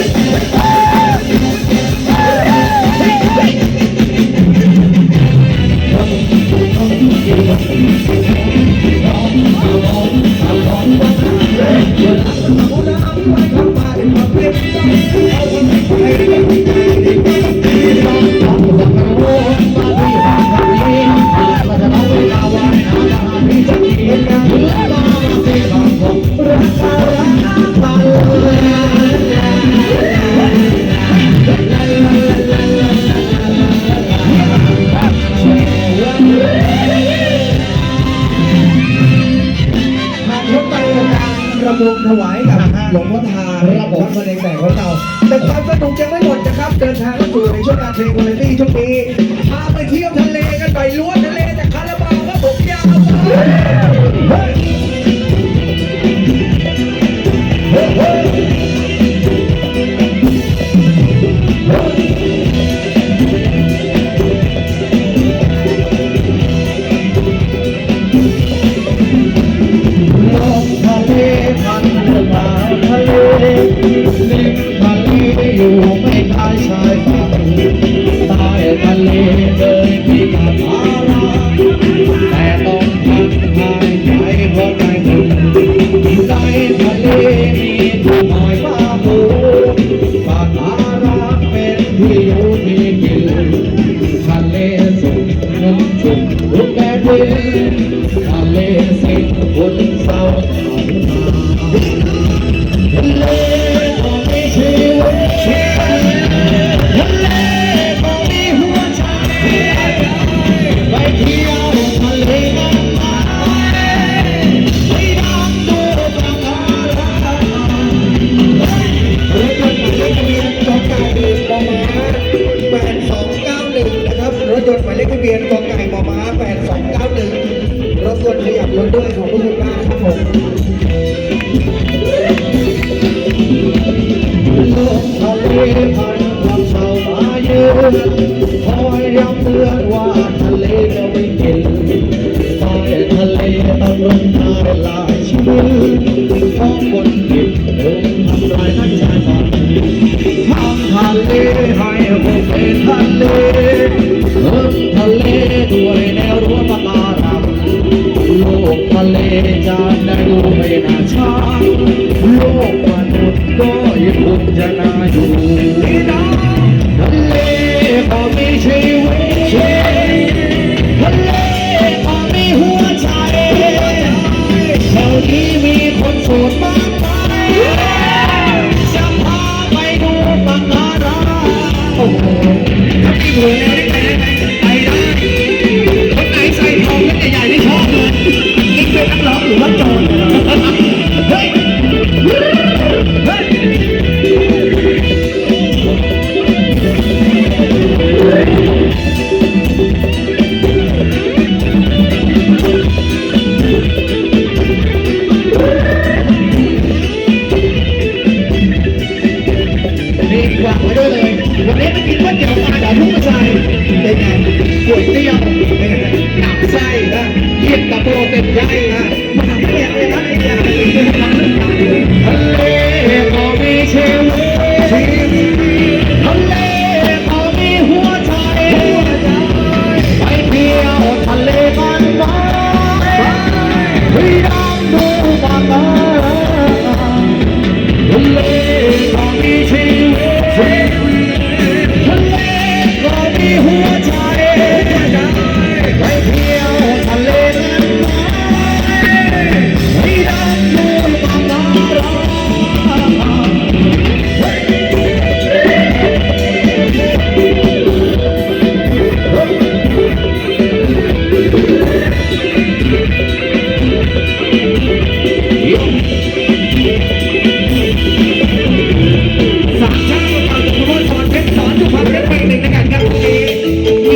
ท รระบุถวายกับหลวงพ่อทารับผมมาในแต่ของเราแต่ความสนุกยังไม่หมดนะครับ เดินทางเข้าสู่ในช่วงการเพลงคุณภาพช่วงนี้พาไปเที่ยวทะเลกันไปล้วน คนขยับรถด้วยขอบคุณมากครับผมลมทะเลพัดความเศร้ามาเยือนคอยย้ำเตือนว่าทะเลจะไม่กินใต้ทะเลต้องลงทา กมนุษย์ก็ยังคงจะน่าอยู่ทะเลก็มีชีวิตทะเลก็มีหัวใจแถวนี้มีคนโสดมากมายจะพาไปดูปะการังโอ้โห วยเตี๋ยวหนักไส้นะเรียกตะโพเต็มใหญ่